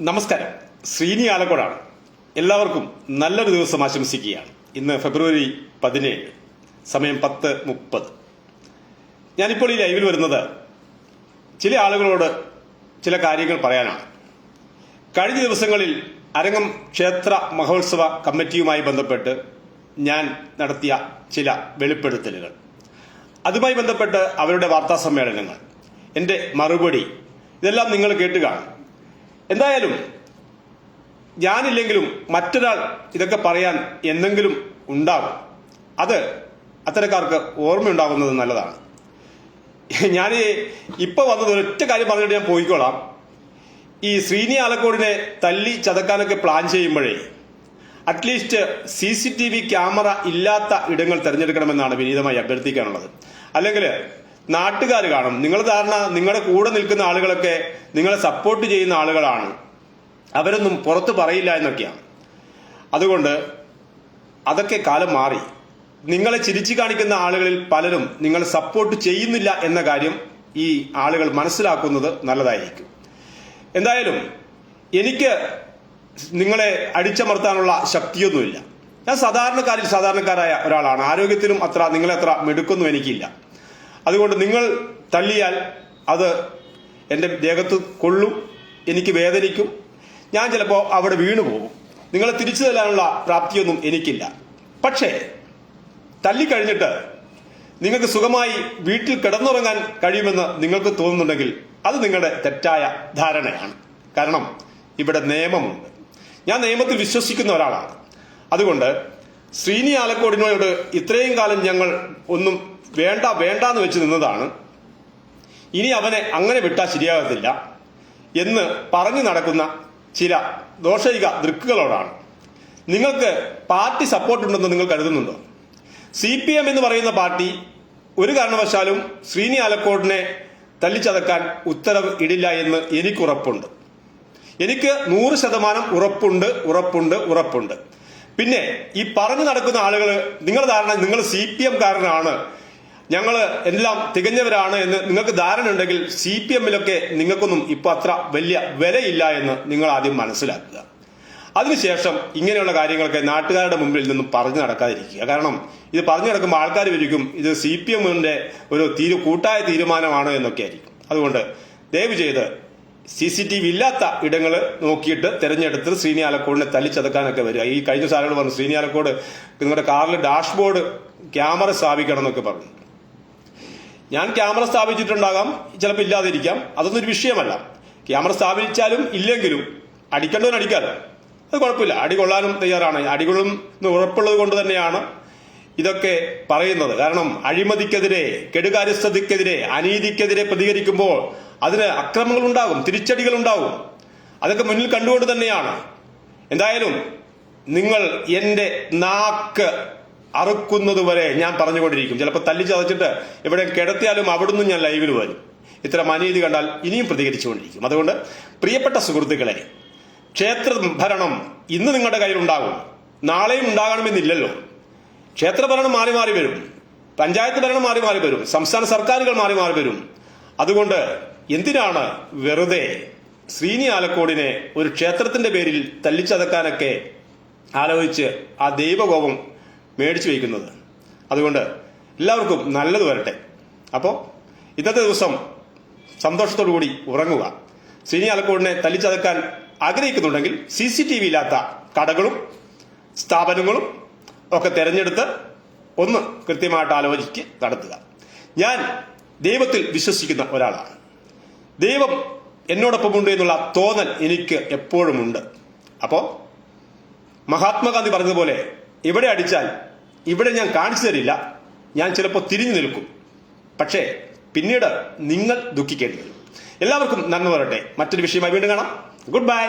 നമസ്കാരം. ശ്രീനി ആലക്കോടാണ്. എല്ലാവർക്കും നല്ലൊരു ദിവസം ആശംസിക്കുകയാണ്. ഇന്ന് ഫെബ്രുവരി പതിനേഴ് സമയം പത്ത് മുപ്പത്. ഞാനിപ്പോൾ ഈ ലൈവിൽ വരുന്നത് ചില ആളുകളോട് ചില കാര്യങ്ങൾ പറയാനാണ്. കഴിഞ്ഞ ദിവസങ്ങളിൽ അരങ്ങം ക്ഷേത്ര മഹോത്സവ കമ്മിറ്റിയുമായി ബന്ധപ്പെട്ട് ഞാൻ നടത്തിയ ചില വെളിപ്പെടുത്തലുകൾ. അതുമായി ബന്ധപ്പെട്ട് അവരുടെ വാർത്താ സമ്മേളനങ്ങൾ. എന്റെ മറുപടി ഇതെല്ലാം നിങ്ങൾ കേട്ട് കാണും എന്തായാലും ഞാനില്ലെങ്കിലും മറ്റൊരാൾ ഇതൊക്കെ പറയാൻ എന്തെങ്കിലും ഉണ്ടാകും അത് അത്തരക്കാർക്ക് ഓർമ്മയുണ്ടാകുന്നത് നല്ലതാണ്. ഞാൻ ഇപ്പൊ വന്നത് ഒരൊറ്റ കാര്യം പറഞ്ഞിട്ട് ഞാൻ പോയിക്കോളാം. ഈ ശ്രീനി ആലക്കോടിനെ തല്ലി ചതക്കാനൊക്കെ പ്ലാൻ ചെയ്യുമ്പോഴേ at least C C T V camera ഇല്ലാത്ത ഇടങ്ങൾ തിരഞ്ഞെടുക്കണമെന്നാണ് വിനീതമായി അഭ്യർത്ഥിക്കാനുള്ളത്. അല്ലെങ്കിൽ നാട്ടുകാർ കാണും. നിങ്ങൾ ധാരണ നിങ്ങളുടെ കൂടെ നിൽക്കുന്ന ആളുകളൊക്കെ നിങ്ങളെ സപ്പോർട്ട് ചെയ്യുന്ന ആളുകളാണ്. അവരൊന്നും പുറത്ത് പറയില്ല എന്നൊക്കെയാണ്. അതുകൊണ്ട് അതൊക്കെ കാലം മാറി. നിങ്ങളെ ചിരിച്ചു കാണിക്കുന്ന ആളുകളിൽ പലരും നിങ്ങൾ സപ്പോർട്ട് ചെയ്യുന്നില്ല എന്ന കാര്യം ഈ ആളുകൾ മനസ്സിലാക്കുന്നത് നല്ലതായിരിക്കും. എന്തായാലും എനിക്ക് നിങ്ങളെ അടിച്ചമർത്താനുള്ള ശക്തിയൊന്നുമില്ല. ഞാൻ സാധാരണക്കാരിൽ സാധാരണക്കാരായ ഒരാളാണ്. ആരോഗ്യത്തിലും അത്ര നിങ്ങളെത്ര മിടുക്കൊന്നും എനിക്കില്ല. അതുകൊണ്ട് നിങ്ങൾ തള്ളിയാൽ അത് എന്റെ ദേഹത്ത് കൊള്ളും എനിക്ക് വേദനിക്കും. ഞാൻ ചിലപ്പോൾ അവിടെ വീണു പോകും. നിങ്ങളെ തിരിച്ചു തരാനുള്ള പ്രാപ്തിയൊന്നും എനിക്കില്ല. പക്ഷേ തല്ലിക്കഴിഞ്ഞിട്ട് നിങ്ങൾക്ക് സുഖമായി വീട്ടിൽ കിടന്നുറങ്ങാൻ കഴിയുമെന്ന് നിങ്ങൾക്ക് തോന്നുന്നുണ്ടെങ്കിൽ അത് നിങ്ങളുടെ തെറ്റായ ധാരണയാണ്. കാരണം ഇവിടെ നിയമമുണ്ട്. ഞാൻ നിയമത്തിൽ വിശ്വസിക്കുന്ന ഒരാളാണ്. അതുകൊണ്ട് ശ്രീനി ആലക്കോടിനോട് ഇത്രയും കാലം ഞങ്ങൾ ഒന്നും വേണ്ട വേണ്ട എന്ന് വെച്ച് നിന്നതാണ്. ഇനി അവനെ അങ്ങനെ വിട്ടാൽ ശരിയാകത്തില്ല എന്ന് പറഞ്ഞു നടക്കുന്ന ചില ദോഷയിക ദൃക്കുകളോടാണ്. നിങ്ങൾക്ക് പാർട്ടി സപ്പോർട്ട് ഉണ്ടെന്ന് നിങ്ങൾ കരുതുന്നുണ്ടോ? സി പി എം എന്ന് പറയുന്ന പാർട്ടി ഒരു കാരണവശാലും ശ്രീനി ആലക്കോടിനെ തല്ലിച്ചതക്കാൻ ഉത്തരവ് ഇടില്ല എന്ന് എനിക്ക് ഉറപ്പുണ്ട് എനിക്ക് നൂറ് ശതമാനം ഉറപ്പുണ്ട് ഉറപ്പുണ്ട് ഉറപ്പുണ്ട്. പിന്നെ ഈ പറഞ്ഞു നടക്കുന്ന ആളുകൾ നിങ്ങളുടെ ധാരണ നിങ്ങൾ സി പി എം കാരനാണ് ഞങ്ങൾ എല്ലാം തികഞ്ഞവരാണ് എന്ന് നിങ്ങൾക്ക് ധാരണ ഉണ്ടെങ്കിൽ സി പി എമ്മിലൊക്കെ നിങ്ങൾക്കൊന്നും ഇപ്പൊ അത്ര വലിയ വിലയില്ല എന്ന് നിങ്ങൾ ആദ്യം മനസ്സിലാക്കുക. അതിനുശേഷം ഇങ്ങനെയുള്ള കാര്യങ്ങളൊക്കെ നാട്ടുകാരുടെ മുമ്പിൽ നിന്നും പറഞ്ഞു നടക്കാതിരിക്കുക. കാരണം ഇത് പറഞ്ഞു നടക്കുമ്പോൾ ആൾക്കാർ വിരിക്കും ഇത് സി പി എമ്മിന്റെ ഒരു തീരു കൂട്ടായ തീരുമാനമാണ് എന്നൊക്കെ ആയിരിക്കും. അതുകൊണ്ട് ദയവ് ചെയ്ത് സി സി ടി വി ഇല്ലാത്ത ഇടങ്ങൾ നോക്കിയിട്ട് തെരഞ്ഞെടുത്ത് ശ്രീനി ആലക്കോടിനെ തല്ലിച്ചതക്കാനൊക്കെ വരിക. ഈ കഴിഞ്ഞ സാധനങ്ങൾ പറഞ്ഞു ശ്രീനി ആലക്കോട് നിങ്ങളുടെ കാറിൽ ഡാഷ്ബോർഡ് ക്യാമറ സ്ഥാപിക്കണം എന്നൊക്കെ പറഞ്ഞു. ഞാൻ ക്യാമറ സ്ഥാപിച്ചിട്ടുണ്ടാകാം ചിലപ്പോൾ ഇല്ലാതിരിക്കാം. അതൊന്നും ഒരു വിഷയമല്ല. ക്യാമറ സ്ഥാപിച്ചാലും ഇല്ലെങ്കിലും അടിക്കേണ്ടവൻ അടിക്കാറ് അത് കുഴപ്പമില്ല. അടി കൊള്ളാനും തയ്യാറാണ്. അടികൊള്ളും എന്ന് ഉറപ്പുള്ളത് കൊണ്ട് തന്നെയാണ് ഇതൊക്കെ പറയുന്നത്. കാരണം അഴിമതിക്കെതിരെ കെടുകാര്യസ്ഥതയ്ക്കെതിരെ അനീതിക്കെതിരെ പ്രതികരിക്കുമ്പോൾ അതിന് അക്രമങ്ങൾ ഉണ്ടാകും തിരിച്ചടികൾ ഉണ്ടാകും. അതൊക്കെ മുന്നിൽ കണ്ടുകൊണ്ട് തന്നെയാണ്. എന്തായാലും നിങ്ങൾ എന്റെ നാക്ക് അറുക്കുന്നത് വരെ ഞാൻ പറഞ്ഞുകൊണ്ടിരിക്കും. ചിലപ്പോൾ തല്ലി ചതച്ചിട്ട് ഇവിടെ കിടത്തിയാലും അവിടുന്ന് ഞാൻ ലൈവിൽ വരും. ഇത്തരം അനീതി കണ്ടാൽ ഇനിയും പ്രതികരിച്ചുകൊണ്ടിരിക്കും. അതുകൊണ്ട് പ്രിയപ്പെട്ട സുഹൃത്തുക്കളെ ക്ഷേത്ര ഭരണം ഇന്ന് നിങ്ങളുടെ കയ്യിലുണ്ടാകും നാളെയും ഉണ്ടാകണമെന്നില്ലല്ലോ. ക്ഷേത്രഭരണം മാറി മാറി വരും. പഞ്ചായത്ത് ഭരണം മാറി മാറി വരും. സംസ്ഥാന സർക്കാരുകൾ മാറി മാറി വരും. അതുകൊണ്ട് എന്തിനാണ് വെറുതെ ശ്രീനി ആലക്കോടിനെ ഒരു ക്ഷേത്രത്തിന്റെ പേരിൽ തല്ലിച്ചതക്കാനൊക്കെ ആലോചിച്ച് ആ ദൈവകോപം മേടിച്ചു വയ്ക്കുന്നത്. അതുകൊണ്ട് എല്ലാവർക്കും നല്ലത് വരട്ടെ. അപ്പോൾ ഇന്നത്തെ ദിവസം സന്തോഷത്തോടു കൂടി ഉറങ്ങുക. സിനി അലക്കോടിനെ തല്ലിച്ചതക്കാൻ ആഗ്രഹിക്കുന്നുണ്ടെങ്കിൽ സി സി ടി വി ഇല്ലാത്ത കടകളും സ്ഥാപനങ്ങളും ഒക്കെ തിരഞ്ഞെടുത്ത് ഒന്ന് കൃത്യമായിട്ട് ആലോചിച്ച് നടത്തുക. ഞാൻ ദൈവത്തിൽ വിശ്വസിക്കുന്ന ഒരാളാണ്. ദൈവം എന്നോടൊപ്പമുണ്ട് എന്നുള്ള തോന്നൽ എനിക്ക് എപ്പോഴുമുണ്ട്. അപ്പോൾ മഹാത്മാഗാന്ധി പറഞ്ഞതുപോലെ എവിടെ അടിച്ചാൽ ഇവിടെ ഞാൻ കാണിച്ചു തരില്ല. ഞാൻ ചിലപ്പോൾ തിരിഞ്ഞു നിൽക്കും. പക്ഷേ പിന്നീട് നിങ്ങൾ ദുഃഖിക്കേണ്ടി വരും. എല്ലാവർക്കും നന്ദി പറയട്ടെ. മറ്റൊരു വിഷയമായി വീണ്ടും കാണാം. Good bye